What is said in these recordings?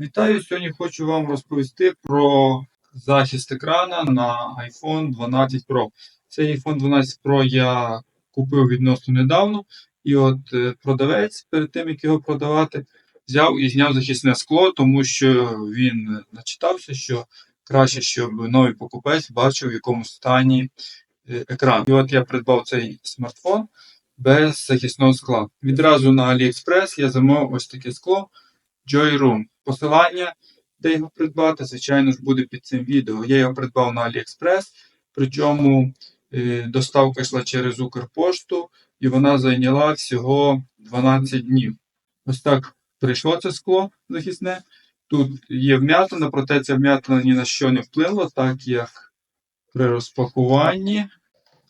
Вітаю! Сьогодні хочу вам розповісти про захист екрана на iPhone 12 Pro. Цей iPhone 12 Pro я купив відносно недавно, і от е, продавець, перед тим як його продавати, взяв і зняв захисне скло, тому що він начитався, що краще, щоб новий покупець бачив, в якому стані е, екран. І от я придбав цей смартфон без захисного скла. Відразу на AliExpress я замовив ось таке скло. Joy Room. Посилання, де його придбати, звичайно ж, буде під цим відео. Я його придбав на AliExpress, причому е, доставка йшла через Укрпошту, і вона зайняла всього 12 днів. Ось так прийшло це скло захисне. Тут є вм'ятина, проте ця вм'ятина ні на що не вплинула, так як при розпакуванні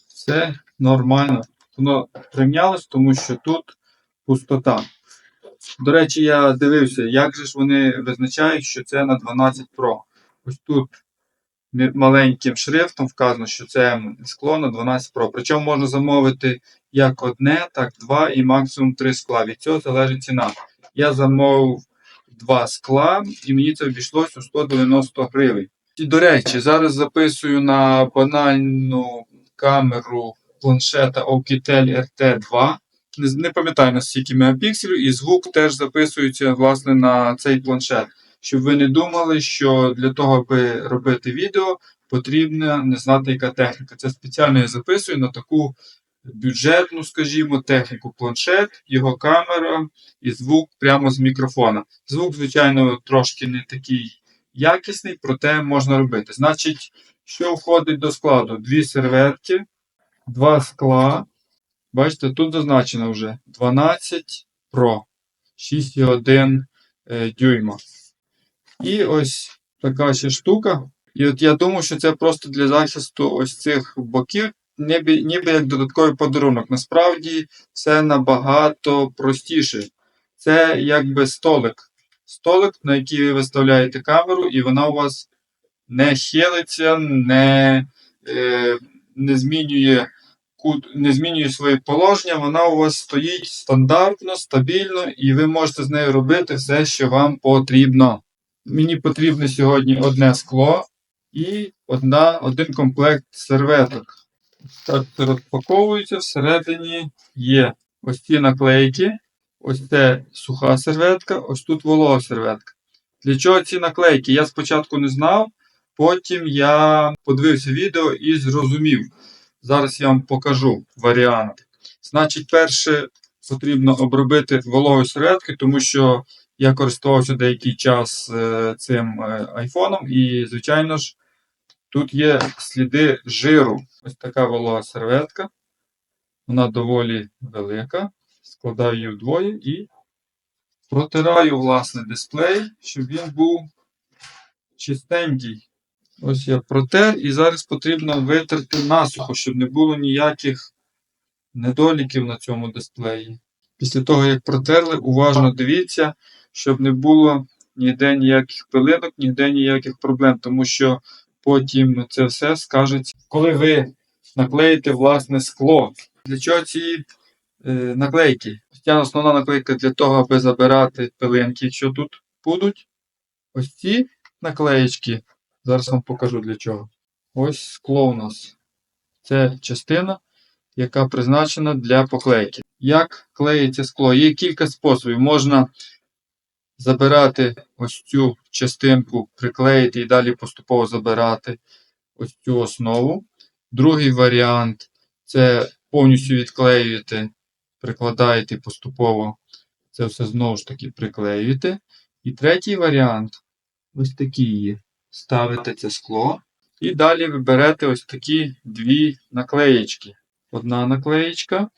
все нормально. Воно тримнялось, тому що тут пустота. До речі, я дивився, як же ж вони визначають, що це на 12 Pro. Ось тут маленьким шрифтом вказано, що це скло на 12 Pro. Причому можна замовити як одне, так два і максимум три скла. Від цього залежить ціна. Я замовив два скла, і мені це обійшлося у 190 гривень. І, до речі, зараз записую на банальну камеру планшета Oukitel RT2 не, пам'ятаю на скільки мегапікселів, і звук теж записується власне на цей планшет. Щоб ви не думали, що для того, аби робити відео, потрібно не знати, яка техніка. Це спеціально я записую на таку бюджетну, скажімо, техніку планшет, його камера і звук прямо з мікрофона. Звук, звичайно, трошки не такий якісний, проте можна робити. Значить, що входить до складу? Дві серветки, два скла. Бачите, тут зазначено вже 12 Pro 6,1 е, дюйма. І ось така ще штука. І от я думав, що це просто для захисту ось цих боків, ніби, ніби як додатковий подарунок. Насправді все набагато простіше. Це якби столик. Столик, на який ви виставляєте камеру, і вона у вас не хилиться, не, е, не змінює не змінює своє положення, вона у вас стоїть стандартно, стабільно, і ви можете з нею робити все, що вам потрібно. Мені потрібно сьогодні одне скло і одна, один комплект серветок. Це розпаковується, всередині є ось ці наклейки, ось це суха серветка, ось тут волога серветка. Для чого ці наклейки? Я спочатку не знав, потім я подивився відео і зрозумів. Зараз я вам покажу варіанти. Значить, перше потрібно обробити вологою серветкою, тому що я користувався деякий час е, цим е, айфоном, і, звичайно ж, тут є сліди жиру. Ось така волога серветка. Вона доволі велика. Складаю її вдвоє і протираю, власне, дисплей, щоб він був чистенький. Ось я протер, і зараз потрібно витерти насухо, щоб не було ніяких недоліків на цьому дисплеї. Після того, як протерли, уважно дивіться, щоб не було ніде ніяких пилинок, ніде ніяких проблем, тому що потім це все скажеться, коли ви наклеїте власне скло. Для чого ці е, наклейки? Ця основна наклейка для того, аби забирати пилинки, що тут будуть. Ось ці наклеєчки. Зараз вам покажу для чого. Ось скло у нас. Це частина, яка призначена для поклейки. Як клеїться скло? Є кілька способів. Можна забирати ось цю частинку, приклеїти і далі поступово забирати ось цю основу. Другий варіант це повністю відклеюєте, прикладаєте поступово це все знову ж таки приклеюєте. І третій варіант ось такий є ставите це скло. І далі ви берете ось такі дві наклеєчки. Одна наклеєчка.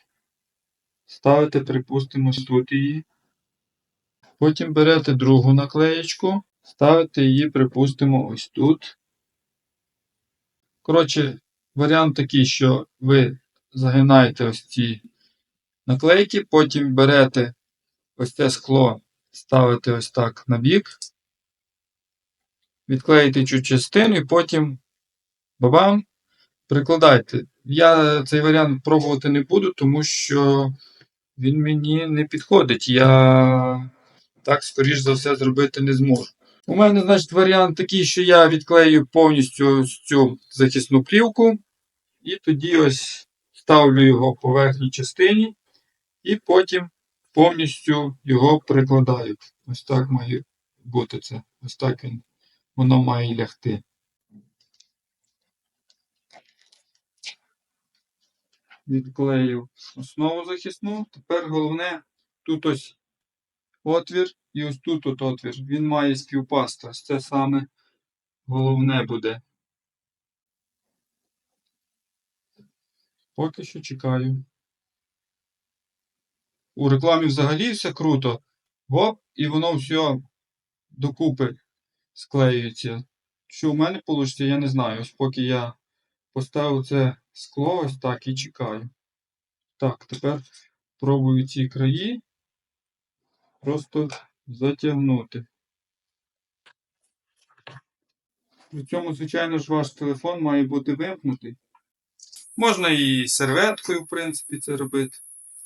Ставите, припустимо, тут її. Потім берете другу наклеєчку, ставите її, припустимо, ось тут. Коротше, варіант такий, що ви загинаєте ось ці наклейки, потім берете ось це скло, ставите ось так на бік відклеїти цю частину і потім бабам, прикладайте. Я цей варіант пробувати не буду, тому що він мені не підходить. Я так, скоріш за все, зробити не зможу. У мене, значить, варіант такий, що я відклею повністю цю захисну плівку, і тоді ось ставлю його по верхній частині, і потім повністю його прикладаю. Ось так має бути це. Ось так він, воно має лягти. Відклеїв основу захисну. Тепер головне тут ось отвір і ось тут от отвір. Він має співпасти. Це саме головне буде. Поки що чекаю. У рекламі взагалі все круто. Гоп, і воно все докупи склеюється. Що в мене вийде, я не знаю. Ось поки я поставив це скло ось так і чекаю. Так, тепер пробую ці краї просто затягнути. При цьому, звичайно ж, ваш телефон має бути вимкнутий. Можна і серветкою, в принципі, це робити.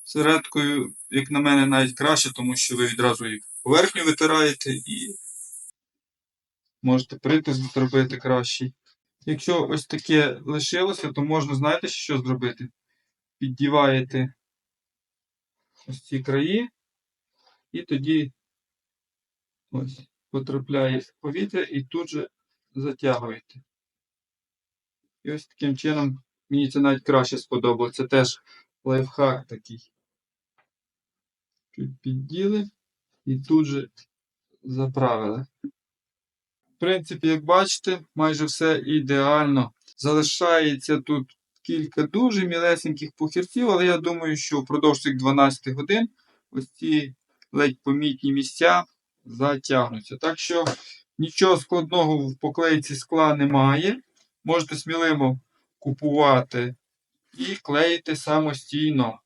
Серветкою, як на мене, навіть краще, тому що ви відразу і поверхню витираєте і можете притиск зробити кращий. Якщо ось таке лишилося, то можна, знаєте, що зробити? Піддіваєте ось ці краї, і тоді ось потрапляє повітря і тут же затягуєте. І ось таким чином мені це навіть краще сподобалося. Це теж лайфхак такий. Чуть підділи і тут же заправили. Принципі, як бачите, майже все ідеально. Залишається тут кілька дуже мілесеньких похірців, але я думаю, що впродовж цих 12 годин ось ці ледь помітні місця затягнуться. Так що нічого складного в поклейці скла немає. Можете сміливо купувати і клеїти самостійно.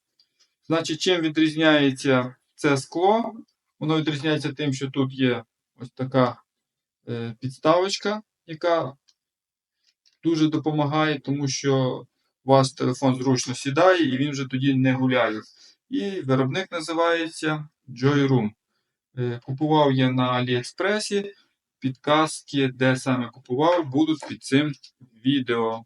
Значить, чим відрізняється це скло? Воно відрізняється тим, що тут є ось така підставочка, яка дуже допомагає, тому що у вас телефон зручно сідає і він вже тоді не гуляє. І виробник називається Joyroom. Е, Купував я на Аліекспресі. Підказки, де саме купував, будуть під цим відео.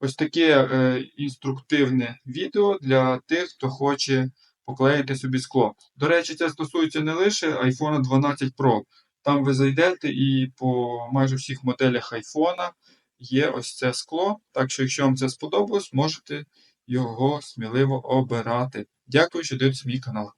Ось таке е, інструктивне відео для тих, хто хоче поклеїти собі скло. До речі, це стосується не лише iPhone 12 Pro. Там ви зайдете і по майже всіх моделях iPhone є ось це скло. Так що, якщо вам це сподобалось, можете його сміливо обирати. Дякую, що дивитесь мій канал.